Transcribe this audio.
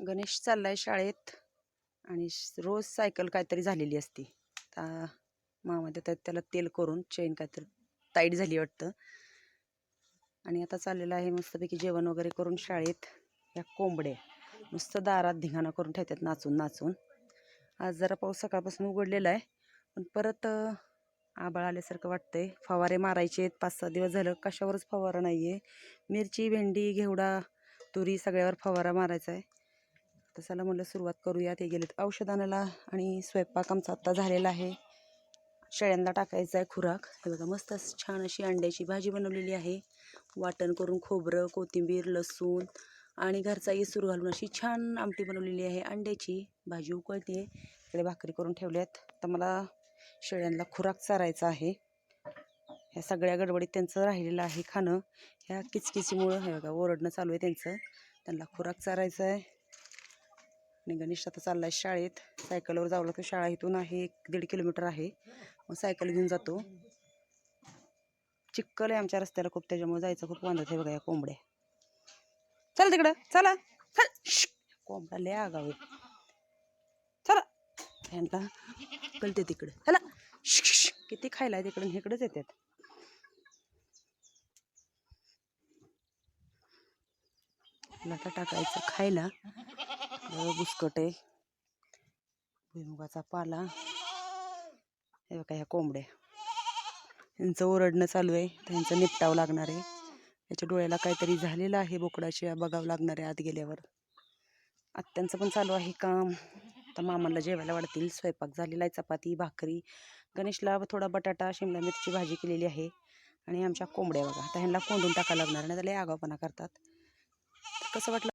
गणेश चाललाय शाळेत आणि श- रोज सायकल काहीतरी झालेली असती. आता मामा देतात त्याला तेल करून चेन काहीतरी टाईट झाली वाटतं. आणि आता चाललेलं आहे मस्तपैकी जेवण वगैरे करून शाळेत. या कोंबड्या नुसतं दारात धिंगाणा करून ठेवतात नाचून नाचून. आज जरा पाऊस सकाळपासून उघडलेला आहे पण परत आबाळ आल्यासारखं वाटतंय. फवारे मारायचे आहेत पाच सहा दिवस झालं कशावरच फवारा नाही आहे मिरची भेंडी घेवडा तुरी सगळ्यावर फवारा मारायचा आहे. तसाला म्हणलं सुरुवात करूया ते गेलेत औषधानाला आणि स्वयंपाक आमचा आत्ता झालेला आहे. शेळ्यांना टाकायचा आहे खुराक. हे बघा मस्त असं छान अशी अंड्याची भाजी बनवलेली आहे. वाटण करून खोबरं कोथिंबीर लसूण आणि घरचा येसूर घालून अशी छान आमटी बनवलेली आहे. अंड्याची भाजी उकळते. इकडे भाकरी करून ठेवल्यात. तर मला शेळ्यांना खुराक चारायचा आहे. ह्या सगळ्या गडबडीत त्यांचं राहिलेलं आहे खाणं. ह्या किचकिचीमुळं हे बघा ओरडणं चालू आहे त्यांचं. त्यांना खुराक चारायचा आहे आणि गणेश आता चालला आहे शाळेत. सायकलवर जावं लागतं. शाळा इथून आहे एक दीड किलोमीटर आहे. मग सायकल घेऊन जातो. चिक्कल आहे आमच्या रस्त्याला खूप. त्याच्यामुळे जायचं खूप वांदत आहे बघा या कोंबड्या. चल तिकडं. चला. चल. कोंबडा लय आगाव चला. ह्यांना कळते तिकडे. चला. किती खायला आहे तिकडून इकडेच येतात. आता टाकायचं खायला. बुसकट आहे. भुईमुगाचा पाला. हे बघा ह्या कोंबड्या. यांचं ओरडणं चालू आहे. त्यांचं निपटावं लागणार आहे. याच्या डोळ्याला काहीतरी झालेलं आहे बोकडाशिवाय बघावं लागणार आहे आत गेल्यावर. आत्यांचं पण चालू आहे काम. आता मामाला जेवायला वाढतील. स्वयंपाक झालेला आहे चपाती भाकरी. गणेशला थोडा बटाटा शिमला मिरची भाजी केलेली आहे. आणि आमच्या कोंबड्या बघा. आता ह्यांना कोंडून टाकावं लागणार नाही त्याला आगावपणा करतात. कसं वाटलं